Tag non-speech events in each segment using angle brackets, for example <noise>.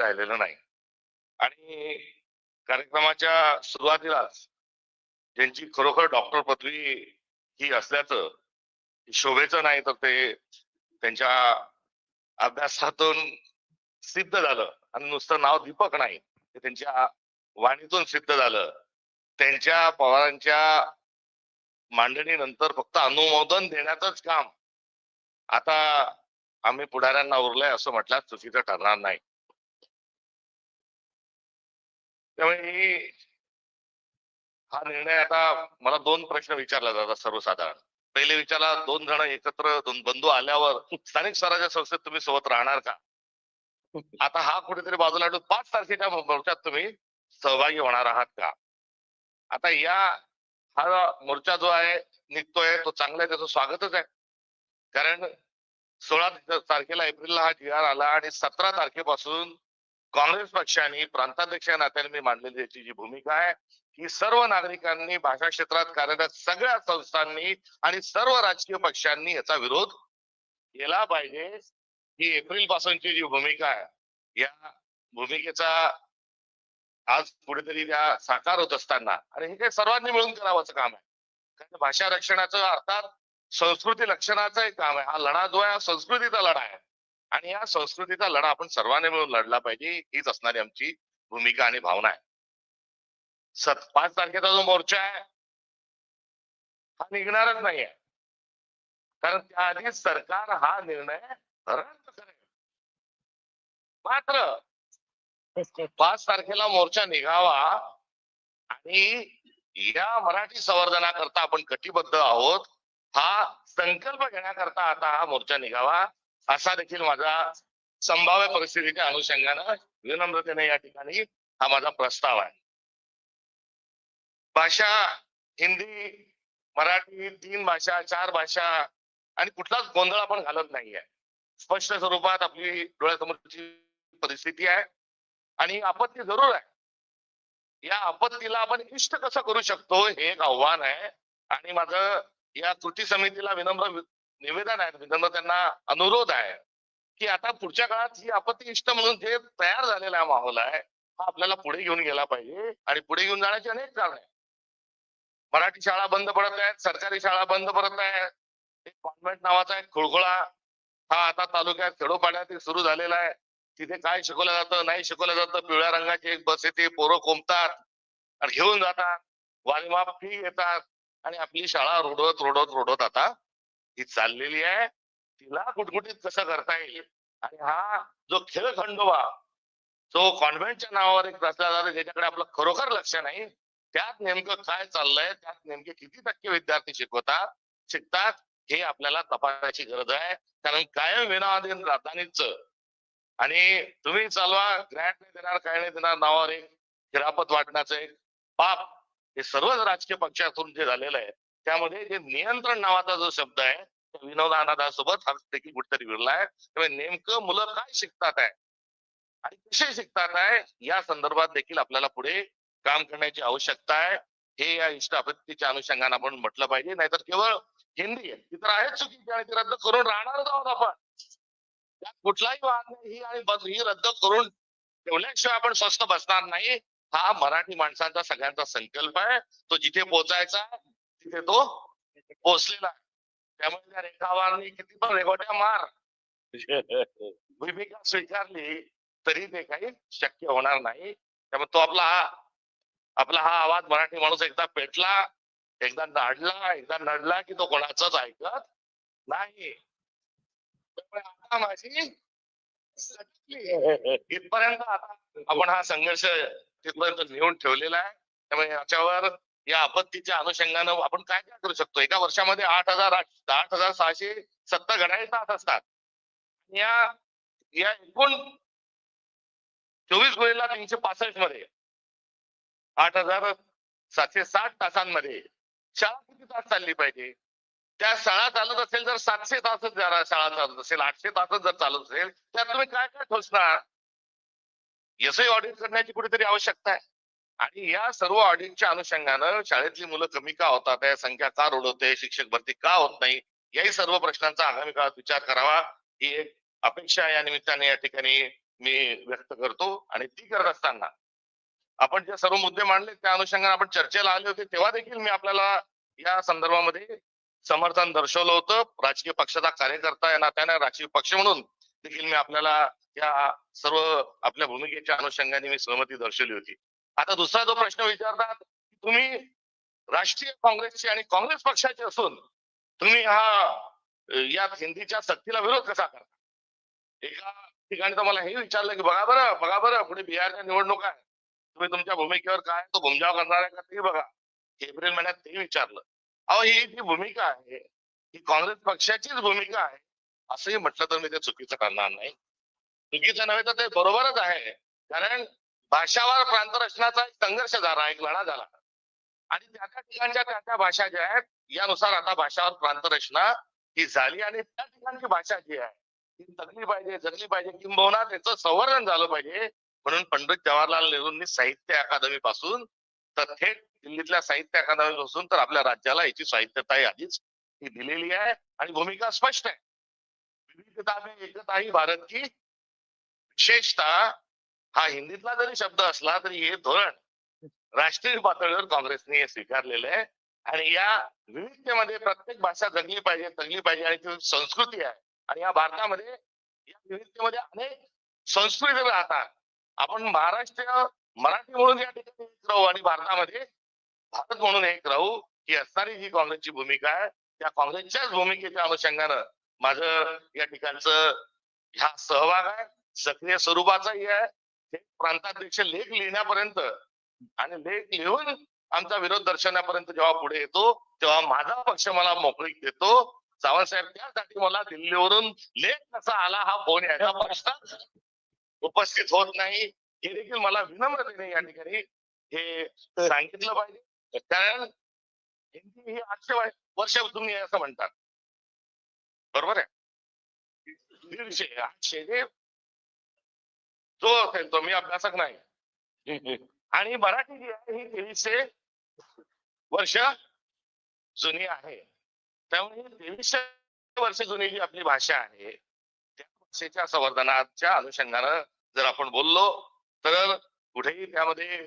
राहिलेलं नाही. आणि कार्यक्रमाच्या सुरुवातीलाच ज्यांची खरोखर डॉक्टर पदवी ही असल्याचं शोभेचं नाही तर ते त्यांच्या अभ्यासातून सिद्ध झालं. आणि नुसतं नाव दीपक नाही ते त्यांच्या वाणीतून सिद्ध झालं. त्यांच्या पवारांच्या मांडणीनंतर फक्त अनुमोदन देण्याचंच काम. आता आम्ही पुढाऱ्यांना उरलंय असं म्हटलं चुकीचं ठरणार नाही. त्यामुळे ही हा निर्णय आता मला दोन प्रश्न विचारला जातात सर्वसाधारण. पहिले विचारला दोन जण एकत्र दोन बंधू आल्यावर स्थानिक स्वराज्य संस्थेत तुम्ही सोबत राहणार का? आता हा कुठेतरी बाजूला ठेवून पाच तारखेच्या मोर्चात तुम्ही सहभागी होणार आहात का? आता या हा मोर्चा जो आहे निघतोय तो चांगला आहे त्याचं स्वागतच आहे. कारण सोळा तारखेला एप्रिलला हा जी आर आला आणि सतरा तारखेपासून काँग्रेस पक्षाने प्रांताध्यक्ष नात्याने मी मांडलेली याची जी भूमिका आहे की सर्व नागरिकांनी भाषा क्षेत्रात कार्यरत सगळ्या संस्थांनी आणि सर्व राजकीय पक्षांनी याचा विरोध केला पाहिजे. ही एप्रिल पासूनची जी भूमिका आहे या भूमिकेचा आज कुठेतरी त्या साकार होत असताना आणि हे काही सर्वांनी मिळून करावंच काम आहे. कारण भाषा रक्षणाचं अर्थात संस्कृती लक्षणाचं एक काम आहे. हा लढा जो आहे हा संस्कृतीचा लढा आहे. आणि या संस्कृतीचा लढा आपण सर्वांनी मिळून लढला पाहिजे हीच असणारी आमची भूमिका आणि भावना आहे. सत पाच तारखेचा जो मोर्चा आहे हा निघणारच नाहीये. कारण त्याआधी सरकार हा निर्णय रद्द करेल. मात्र पाच तारखेला मोर्चा निघावा आणि या मराठी संवर्धनाकरता आपण कटिबद्ध आहोत हा संकल्प घेण्याकरता आता हा मोर्चा निघावा. असा देखील माझा संभाव्य परिस्थितीच्या अनुषंगानं विनम्रतेने या ठिकाणी हा माझा प्रस्ताव आहे. भाषा हिंदी मराठी तीन भाषा चार भाषा आणि कुठलाच गोंधळ आपण घालत नाहीये. स्पष्ट स्वरूपात आपली डोळ्यासमोरची परिस्थिती आहे आणि आपत्ती जरूर आहे. या आपत्तीला आपण इष्ट कसं करू शकतो हे एक आव्हान आहे आणि माझं या कृती समितीला विनम्र निवेदन आहे विनम्र त्यांना अनुरोध आहे की आता पुढच्या काळात ही आपत्ती इष्ट म्हणून जे तयार झालेला माहोल आहे हा आपल्याला पुढे घेऊन गेला पाहिजे आणि पुढे घेऊन जाण्याची अनेक कारण आहेत. मराठी शाळा बंद पडत आहेत सरकारी शाळा बंद पडत आहेत एक कॉन्व्हेंट नावाचा एक खुळखुळा हा आता तालुक्यात खेडोपाड्यात सुरू झालेला आहे. तिथे काय शिकवलं जातं नाही शिकवलं जातं पिवळ्या रंगाची एक बस येते पोरं कोंबतात आणि घेऊन जातात वारीमाप फी येतात आणि आपली शाळा रोडवत रोडवत रोडवत आता ती चाललेली आहे तिला कुटकुटीत कसं करता येईल? आणि हा जो खेळ खंडोबा जो कॉन्व्हेंटच्या नावावर एक रचला जातो ज्याच्याकडे आपलं खरोखर लक्ष नाही त्यात नेमकं काय चाललंय त्यात नेमके किती टक्के विद्यार्थी शिकवतात शिकतात हे आपल्याला तपासायची गरज आहे. कारण कायम विनाधीन राजधानीच आणि तुम्ही चालवा ग्रँट नाही देणार काय नाही देणार नावावर एक खिरापत वाटण्याचं एक पाप हे सर्वच राजकीय पक्षातून जे झालेलं आहे त्यामध्ये जे नियंत्रण नावाचा जो शब्द आहे विनोद आनंदासोबत हा देखील कुठेतरी विरला आहे. त्यामुळे नेमकं मुलं काय शिकतात आहे आणि कसे शिकतात आहे या संदर्भात देखील आपल्याला पुढे काम करण्याची आवश्यकता आहे. हे या इष्ट आपत्तीच्या अनुषंगाने आपण म्हटलं पाहिजे. नाहीतर केवळ हिंदी आहे ती तर आहेच चुकीची आणि ती रद्द करून राहणारच आहोत आपण. त्यात कुठलाही वाद नाही ही आणि बंद- ही रद्द करून ठेवल्याशिवाय आपण स्वस्त बसणार नाही. हा मराठी माणसांचा सगळ्यांचा संकल्प आहे. तो जिथे पोहोचायचा तिथे तो पोहोचलेला आहे त्यामुळे त्या रेखावारनी किती पण रेगोट्या मार. <laughs> भूमिका स्वीकारली तरी ते काही शक्य होणार नाही. त्यामुळे तो आपला हा आपला हा आवाज मराठी माणूस एकदा पेटला एकदा नाडला एकदा नडला की तो कोणाचाच ऐकत नाही. त्यामुळे आता माझी. इथपर्यंत आता आपण हा संघर्ष तिथपर्यंत नेऊन ठेवलेला आहे. त्यामुळे याच्यावर या आपत्तीच्या अनुषंगानं आपण काय काय करू शकतो? एका वर्षामध्ये आठ हजार आठ हजार सहाशे सत्तर घड्याळी तास असतात. या या एकूण चोवीस गुणिला तीनशे पासष्टमध्ये आठ हजार सातशे साठ तासांमध्ये शाळा किती तास चालली पाहिजे? त्या शाळा चालत असेल जर सातशे तासच जरा शाळा चालत असेल आठशे तासच जर चालत असेल त्यात तुम्ही काय काय ठोसणार? यसही ऑडिट करण्याची कुठेतरी आवश्यकता आहे. आणि या सर्व ऑडिटच्या अनुषंगानं शाळेतली मुलं कमी का होतात या संख्या का होते शिक्षक भरती का होत नाही याही सर्व प्रश्नांचा आगामी काळात विचार करावा ही एक अपेक्षा या निमित्ताने या ठिकाणी मी व्यक्त करतो. आणि ती करत असताना आपण जे सर्व मुद्दे मांडले त्या अनुषंगाने आपण चर्चेला आले होते तेव्हा देखील मी आपल्याला या संदर्भामध्ये समर्थन दर्शवलं होतं. राजकीय पक्षाचा कार्यकर्ता या नात्याने राजकीय पक्ष म्हणून देखील मी आपल्याला या सर्व आपल्या भूमिकेच्या अनुषंगाने मी सहमती दर्शवली होती. आता दुसरा जो प्रश्न विचारतात तुम्ही राष्ट्रीय काँग्रेसचे आणि काँग्रेस पक्षाचे असून तुम्ही हा या हिंदीच्या सक्तीला विरोध कसा करता? एका ठिकाणी तर मला हे विचारलं की बघा बरं बघा बरं पुढे बिहारच्या निवडणूक आहे. तुम्ही तुमच्या भूमिकेवर काय? तो घुमजाव करणार आहे का? ते बघा. एप्रिल महिन्यात ते विचारलं. अहो ही जी भूमिका आहे ही काँग्रेस पक्षाचीच भूमिका आहे असंही म्हटलं तर मी ते चुकीचं करणार नाही. चुकीचं नव्हे तर ते बरोबरच आहे. कारण भाषावर प्रांत रचनाचा संघर्ष झाला एक लढा झाला. आणि त्या त्या ठिकाणच्या त्या त्या भाषा ज्या आहेत यानुसार आता भाषावर प्रांत रचना ही झाली आणि त्या ठिकाणची भाषा जी आहे ती जगली पाहिजे जगली पाहिजे. किंबहुना त्याचं संवर्धन झालं पाहिजे. म्हणून पंडित जवाहरलाल नेहरूंनी साहित्य अकादमी पासून तर थेट दिल्लीतल्या साहित्य अकादमी पासून तर आपल्या राज्याला याची साहित्यता आधीच ही दिलेली आहे आणि भूमिका स्पष्ट आहे. विविधता में एकता ही भारत की विशेषता हा हिंदीतला जरी शब्द असला तरी हे धोरण राष्ट्रीय पातळीवर काँग्रेसने हे स्वीकारलेलं आहे. आणि या विविधतेमध्ये प्रत्येक भाषा जगली पाहिजे जगली पाहिजे आणि ती संस्कृती आहे. आणि या भारतामध्ये या विविधतेमध्ये अनेक संस्कृती राहतात आपण महाराष्ट्र मराठी म्हणून या ठिकाणी एक राहू आणि भारतामध्ये भारत म्हणून एक राहू ही असणारी जी काँग्रेसची भूमिका आहे त्या काँग्रेसच्याच भूमिकेच्या अनुषंगानं माझं या ठिकाणचं ह्या सहभाग आहे सक्रिय स्वरूपाचाही आहे. ते प्रांताध्यक्ष लेख लिहिण्यापर्यंत आणि लेख लिहून आमचा विरोध दर्शवण्यापर्यंत जेव्हा पुढे येतो तेव्हा माझा पक्ष मला मोकळीक देतो. सावंतसाहेब त्यासाठी मला दिल्लीवरून लेख कसा आला हा फोन यायचा प्रश्न उपस्थित होत नाही. हे देखील मला विनम्रतेने या ठिकाणी हे सांगितलं पाहिजे. कारण हिंदी ही आठशे वर्ष तुम्ही असं म्हणतात. बरोबर आहे? दीडशे आठशे जो असेल तो मी अभ्यासक नाही. <laughs> आणि मराठी जी आहे ही तेवीसशे वर्ष जुनी आहे. त्यामुळे ही तेवीसशे वर्ष जुनी जी आपली भाषा आहे त्या भाषेच्या संवर्धनाच्या अनुषंगानं जर आपण बोललो तर कुठेही त्यामध्ये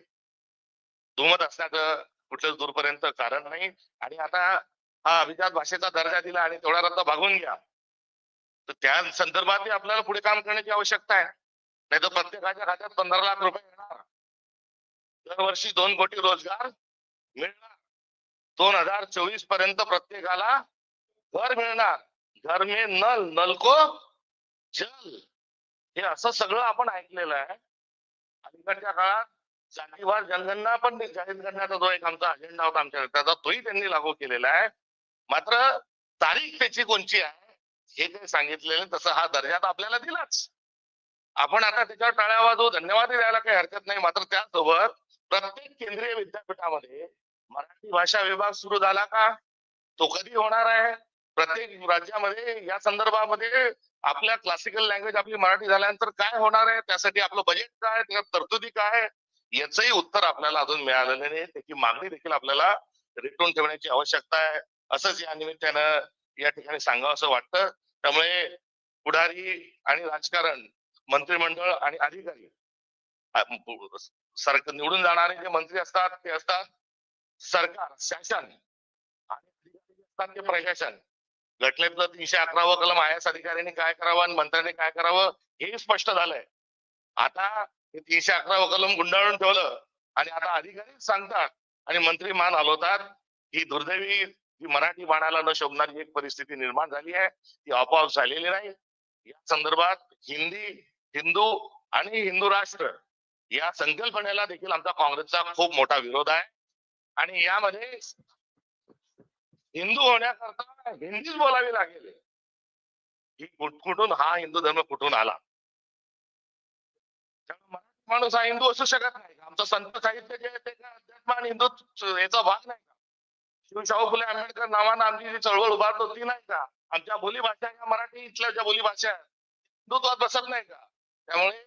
दुमत असण्याचं कुठलंच दूरपर्यंत कारण नाही. आणि आता हा अभिजात भाषेचा दर्जा दिला आणि तेवढा रद्द भागून घ्या. तर त्या संदर्भात आपल्याला पुढे काम करण्याची आवश्यकता आहे. नाही तर प्रत्येकाच्या खात्यात पंधरा लाख रुपये येणार. दरवर्षी दोन कोटी रोजगार मिळणार. दोन हजार चोवीसपर्यंत प्रत्येकाला घर मिळणार. घर मे नल नलको जल. हे असं सगळं आपण ऐकलेलं आहे. अलीकडच्या काळात जातीवाद जनगणना पण जाहीर करण्याचा जो एक आमचा अजेंडा होता आमच्या त्याचा तोही त्यांनी लागू केलेला आहे. मात्र तारीख त्याची कोणची आहे हे काही सांगितलेलं तसं हा दर्जा तर आपल्याला दिलाच. आपण आता त्याच्यावर टाळ्या वाजवू. धन्यवादही द्यायला काही हरकत नाही. मात्र त्यासोबत प्रत्येक केंद्रीय विद्यापीठामध्ये मराठी भाषा विभाग सुरू झाला का? तो कधी होणार आहे? प्रत्येक राज्यामध्ये या संदर्भामध्ये आपल्या क्लासिकल लँग्वेज आपली मराठी झाल्यानंतर काय होणार आहे? त्यासाठी आपलं बजेट काय? त्याच्यात तरतुदी काय? याचंही उत्तर आपल्याला अजून मिळालेलं नाही. त्याची मागणी देखील आपल्याला रेटून ठेवण्याची आवश्यकता आहे. असंच या निमित्तानं या ठिकाणी सांगावं असं वाटतं. त्यामुळे पुढारी आणि राजकारण मंत्रिमंडळ आणि अधिकारी. अ, सरकार निवडून जाणारे जे मंत्री असतात ते असतात सरकार शासन आणि असतात ते प्रशासन. घटनेतलं तीनशे अकरावं कलम आयएस अधिकाऱ्यांनी काय करावं आणि मंत्र्यांनी काय करावं हे स्पष्ट झालंय. आता हे तीनशे अकरावं कलम गुंडाळून ठेवलं आणि आता अधिकारीच सांगतात आणि मंत्री मान हलवतात ही दुर्दैवी ही मराठी बाणाला न शोभणारी एक परिस्थिती निर्माण झाली आहे ती आपोआप झालेली नाही. या संदर्भात हिंदी हिंदू आणि हिंदू राष्ट्र या संकल्पनेला देखील आमचा काँग्रेसचा खूप मोठा विरोध आहे. आणि यामध्ये हिंदू होण्याकरता हिंदीच बोलावी लागेल. ही कुठून हा हिंदू धर्म कुठून आला? मराठी माणूस हा हिंदू असू शकत नाही. आमचं संत साहित्य जे आहे ते अध्यात्म आणि हिंदू याचा भाग नाही का? शिवशाहू फुले आंबेडकर नावानं आमची जी चळवळ उभारत होती नाही का? आमच्या बोलीभाषा या मराठी इथल्या ज्या बोलीभाषा हिंदुत्वात बसत नाही का? त्यामुळे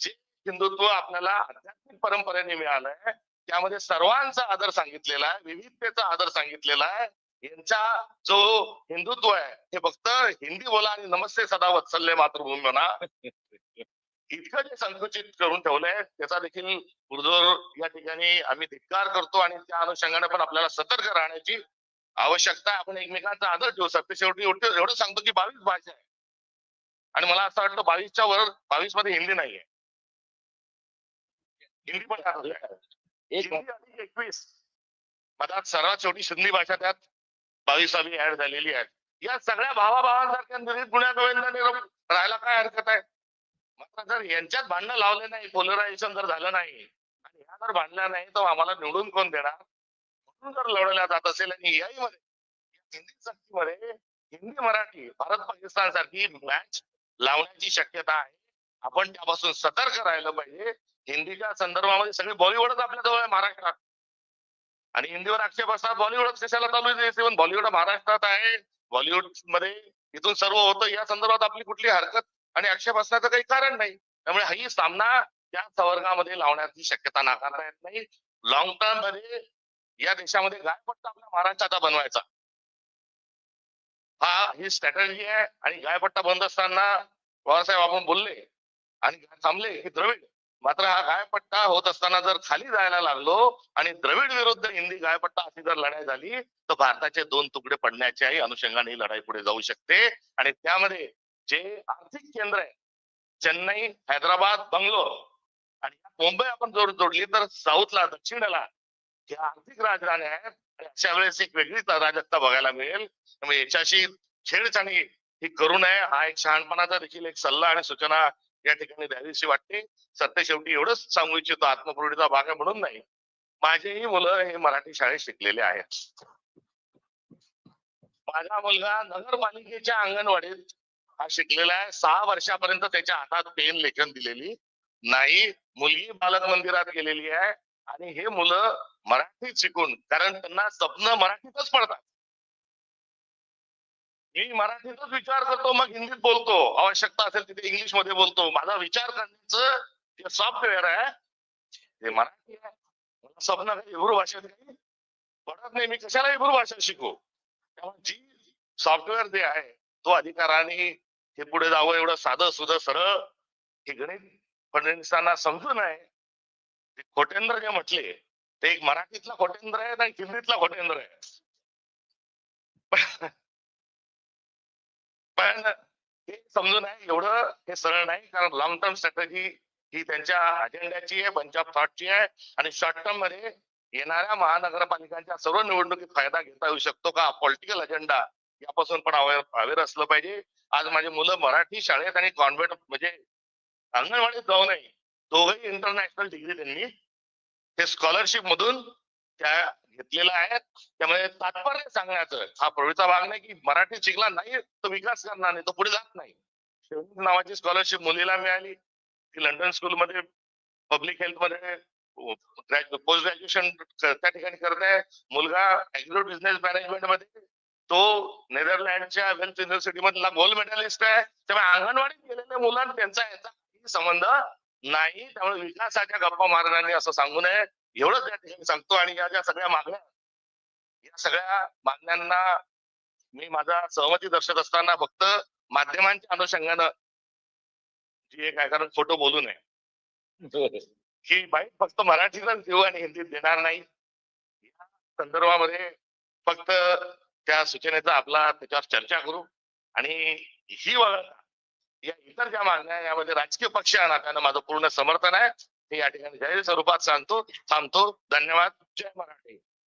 जे हिंदुत्व आपल्याला आध्यात्मिक परंपरेने मिळालंय त्यामध्ये सर्वांचा आदर सांगितलेला आहे विविधतेचा आदर सांगितलेला आहे. यांचा जो हिंदुत्व आहे हे फक्त हिंदी बोला आणि नमस्ते सदा वत्सल्य मातृभूमी म्हणा. इतकं जे संकुचित करून ठेवलंय त्याचा देखील गुरुद्वार या ठिकाणी आम्ही धिक्कार करतो आणि त्या अनुषंगाने पण आपल्याला सतर्क राहण्याची आवश्यकता आपण एकमेकांचा आदर ठेवू शकतो. शेवटी एवढं एवढं सांगतो की बावीस भाषा आहे. आणि मला असं वाटतं बावीसच्या वर बावीसमध्ये हिंदी नाहीये. हिंदी पण एकवीस. मधात सर्वात शेवटी सिंधी भाषा त्यात बावीसावी ऍड झालेली आहे. या सगळ्या भावाभावांसारख्या निरीत गुन्ह्या गोविंदाने राहायला काय हरकत आहे? मात्र जर यांच्यात भांडणं लावले नाही पोलरायझेशन जर झालं नाही आणि ह्या जर भांडल्या नाही तर आम्हाला निवडून कोण देणार? म्हणून जर लढवल्या जात असेल आणि याही मध्ये हिंदी सक्तीमध्ये हिंदी मराठी भारत पाकिस्तान सारखी मॅच लावण्याची शक्यता आहे. आपण त्यापासून सतर्क राहिलं पाहिजे. हिंदीच्या संदर्भामध्ये सगळे बॉलिवूडच आपल्या जवळ आहे महाराष्ट्रात. आणि हिंदीवर आक्षेप असतात बॉलिवूडच कशाला चालू आहे? बॉलिवूड महाराष्ट्रात आहे. बॉलिवूडमध्ये इथून सर्व होतं. या संदर्भात आपली कुठली हरकत आणि आक्षेप असण्याचं काही कारण नाही. त्यामुळे हाही सामना त्या संवर्गामध्ये लावण्याची शक्यता नाकारता येत नाही. लॉंग टर्ममध्ये या देशामध्ये गायपट्टा आपल्या महाराष्ट्राचा बनवायचा. हा ही स्ट्रॅटर्जी आहे आणि गायपट्टा बंद असताना पवारसाहेब आपण बोलले आणि थांबले की द्रविड. मात्र हा गायपट्टा होत असताना जर खाली जायला लागलो आणि द्रविड विरुद्ध हिंदी गायपट्टा अशी जर लढाई झाली तर भारताचे दोन तुकडे पडण्याच्याही अनुषंगाने ही लढाई पुढे जाऊ शकते. आणि त्यामध्ये जे आर्थिक केंद्र आहे चेन्नई हैदराबाद बंगलोर आणि मुंबई आपण जोड जोडली तर साऊथला दक्षिणेला या आर्थिक राजधान्या आहेत अशा वेळेस एक वेगळीच अराजकता बघायला मिळेल. त्यामुळे याच्याशी छेडछाणी ही करू नये हा एक शहाणपणाचा देखील एक सल्ला आणि सूचना या ठिकाणी द्यावीशी वाटते. सत्य शेवटी एवढंच सांगू इच्छितो आत्मपूर्णीचा भाग आहे म्हणून नाही. माझेही मुलं हे मराठी शाळेत शिकलेले आहेत. माझा मुलगा नगरपालिकेच्या अंगणवाडीत हा शिकलेला आहे. सहा वर्षापर्यंत त्याच्या हातात पेन लेखन दिलेली. नाही मुलगी बालक मंदिरात गेलेली आहे. आणि हे मुलं मराठीत शिकून कारण त्यांना स्वप्न मराठीतच पडतात. मी मराठीतच विचार करतो मग हिंदीत बोलतो. आवश्यकता असेल तिथे इंग्लिशमध्ये बोलतो. माझा विचार करण्याचं जे सॉफ्टवेअर आहे ते मराठी आहे. मला स्वप्न काही हिब्रू भाषेत काही पडत नाही. मी कशाला हिब्रू भाषा शिकू? त्यामुळे जी सॉफ्टवेअर जे आहे तो अधिकाराने हे पुढे जावं एवढं साधं सुध सरळ हे गणित फडणवीसांना समजून आहे. ते खोटेंद्र जे म्हटले ते एक मराठीतला खोटेंद्र आहे आणि हिंदीतला खोटेंद्र आहे. पण- हे समजून आहे एवढं हे सरळ नाही कारण लॉंग टर्म स्ट्रॅटेजी ही त्यांच्या अजेंड्याची आहे बंच ऑफ थॉटची आहे आणि शॉर्ट टर्ममध्ये येणाऱ्या महानगरपालिकांच्या सर्व निवडणुकीत फायदा घेता येऊ शकतो का? पॉलिटिकल अजेंडा यापासून पण अवेअर अवेअर असलं पाहिजे. आज माझी मुलं मराठी शाळेत आणि कॉन्व्हेंट म्हणजे अंगणवाडीत जाऊ नये. दोघही इंटरनॅशनल डिग्री त्यांनी हे स्कॉलरशिप मधून त्या घेतलेल्या आहेत त्यामुळे तात्पर्य सांगण्याचं हा प्रवीचा भाग नाही की मराठी शिकला नाही तो विकास करणार नाही तो पुढे जात नाही. नावाची स्कॉलरशिप मुलीला मिळाली. ती लंडन स्कूलमध्ये पब्लिक हेल्थमध्ये पोस्ट ग्रॅज्युएशन त्या ठिकाणी करत आहे. मुलगा अॅग्रो बिझनेस मॅनेजमेंटमध्ये तो नेदरलँडच्या वेल्थ युनिव्हर्सिटी मधला गोल्ड मेडलिस्ट आहे. त्यामुळे अंगणवाडीत गेलेल्या मुलांना त्यांचा याचा संबंध नाही त्यामुळे विकासाच्या गप्पा मारणारी असं सांगू नये. एवढंच या ठिकाणी सांगतो आणि या ज्या सगळ्या मागण्या या सगळ्या मागण्यांना मी माझा सहमती दर्शत असताना फक्त माध्यमांच्या अनुषंगानं जी एक आहे कारण फोटो बोलू नये. ही बाईट फक्त मराठीतच देऊ आणि हिंदीत देणार नाही. या संदर्भामध्ये फक्त त्या सूचनेचा आपला त्याच्यावर चर्चा करू आणि ही वगळता या इतर ज्या मागण्या आहे, यामध्ये राजकीय पक्ष या नात्यानं माझं पूर्ण समर्थन आहे. हे या ठिकाणी जाहीर स्वरूपात सांगतो थांबतो. धन्यवाद. जय मराठी.